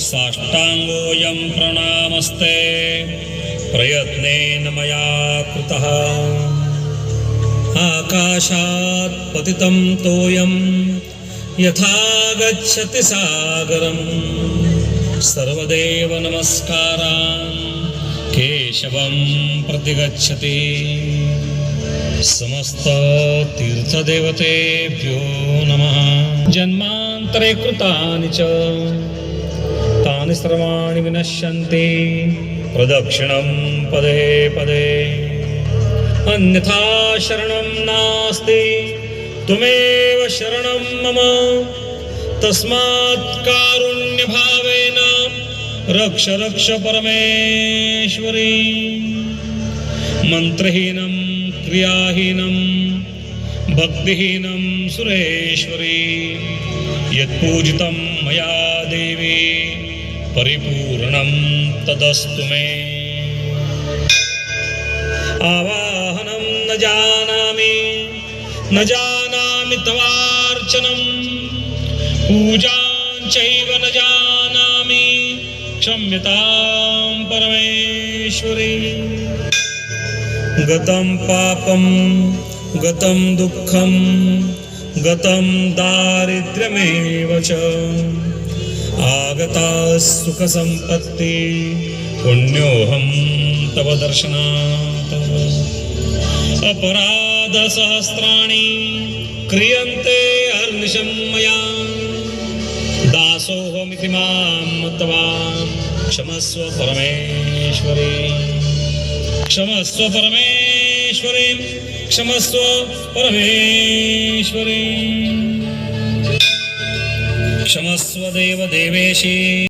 साष्टाङ्गोऽयं प्रणामस्ते। प्रयत्नेन मया कृतः। आकाशात् पतितं तोयं यथा गच्छति सागरं। सर्वदेव नमस्कारान् केशवं प्रतिगच्छति। समस्ततीर्थदेवतेभ्यो नमः। जन्मान्तरे कृतानि च। सर्वाणि विनश्यन्ति। प्रदक्षिणं पदे पदे। अन्यथा शरणं नास्ति। त्वमेव शरणं मम। तस्मात् कारुण्यभावेन रक्ष रक्ष परमेश्वरी। मन्त्रहीनं क्रियाहीनं भक्तिहीनं सुरेश्वरी। यत्पूजितं मया देवी। परिपूर्णं तदस्तु मे। आवाहनं न जानामि न जानामि तवार्चनं पूजां चैव न जानामि क्षम्यतां परमेश्वरी। गतं पापं गतं दुःखं गतं दारिद्र्यमेव च। आगता सुखसम्पत्ति पुण्योऽहं तव दर्शनात्। अपराधसहस्राणि क्रियन्ते हर्निशं मया। दासोऽहमिति मां मत्वा क्षमस्व परमेश्वरे। क्षमस्व परमेश्वरे क्षमस्व परमेश्वरे। क्षमस्व देव देवेशी।